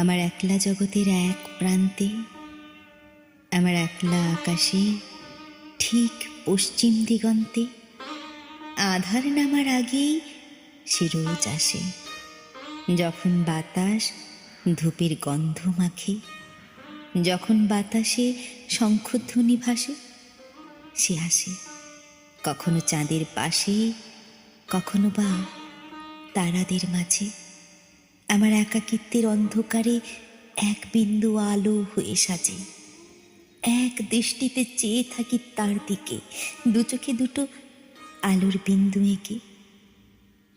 আমার একলা জগতের এক প্রান্তে, আমার একলা আকাশে, ঠিক পশ্চিম দিগন্তে, আধার নামার আগেই সে রোজ আসে। যখন বাতাস ধূপের গন্ধ মাখে, যখন বাতাসে শঙ্খধ্বনি ভাসে, সে আসে। কখনো চাঁদের পাশে, কখনো বা তারাদের মাঝে। আমার একাকিত্বের অন্ধকারে এক বিন্দু আলো হয়ে সাজে। এক দৃষ্টিতে চেয়ে থাকি তার দিকে, দু চোখে দুটো আলোর বিন্দু এঁকে।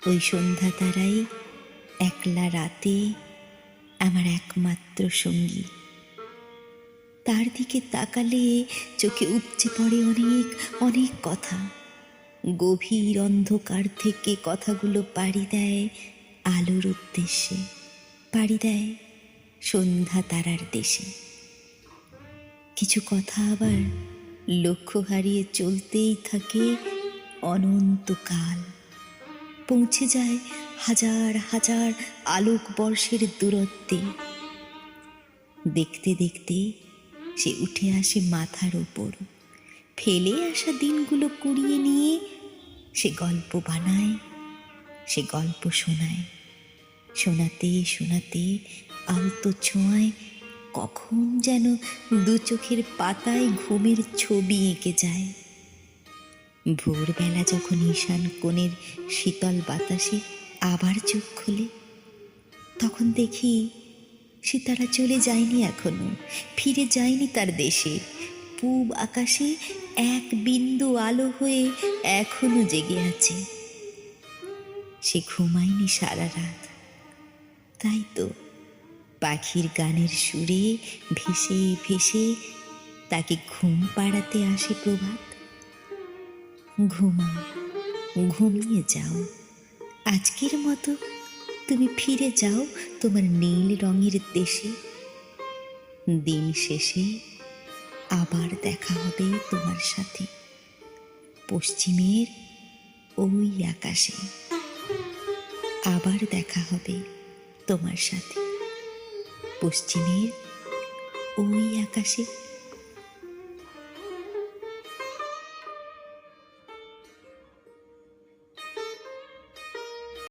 ওই সন্ধ্যা তারাই একলা রাতে আমার একমাত্র সঙ্গী। তার দিকে তাকালে চোখে উপচে পড়ে অনেক অনেক কথা। গভীর অন্ধকার থেকে কথাগুলো পাড়ি দেয় আলোর উদ্দেশ্যে পাড়ি দেয় সন্ধ্যা তারার দেশে। কিছু কথা আবার লক্ষ্য হারিয়ে চলতেই থাকে অনন্তকাল। পৌঁছে যায় হাজার হাজার আলোক বর্ষের দূরত্বে। দেখতে দেখতে সে উঠে আসে মাথার ওপর। ফেলে আসা দিনগুলো কুড়িয়ে নিয়ে সে গল্প বানায়। সে গল্প শোনায়। শোনাতে শোনাতে আলতো ছোঁয়ায় কখন যেন দু চোখের পাতায় ঘুমের ছবি এঁকে যায়। ভোরবেলা যখন ঈশান কোণের শীতল বাতাসে আবার চোখ খোলে, তখন দেখি সে তারা চলে যায়নি এখনও, ফিরে যায়নি তার দেশে। পূব আকাশে এক বিন্দু আলো হয়ে এখনও জেগে আছে। সে ঘুমায়নি সারা রাত। তাই তো পাখির গানের সুরে ভেসে ভেসে তাকে ঘুম পাড়াতে আসে প্রভাত। ঘুমাও, ঘুমিয়ে যাও। আজকের মতো তুমি ফিরে যাও তোমার নীল রঙের দেশে। দিন শেষে আবার দেখা হবে তোমার সাথে, পশ্চিমের ওই আকাশে। আবার দেখা হবে তোমার সাথে। পশ্চিমের ওই আকাশে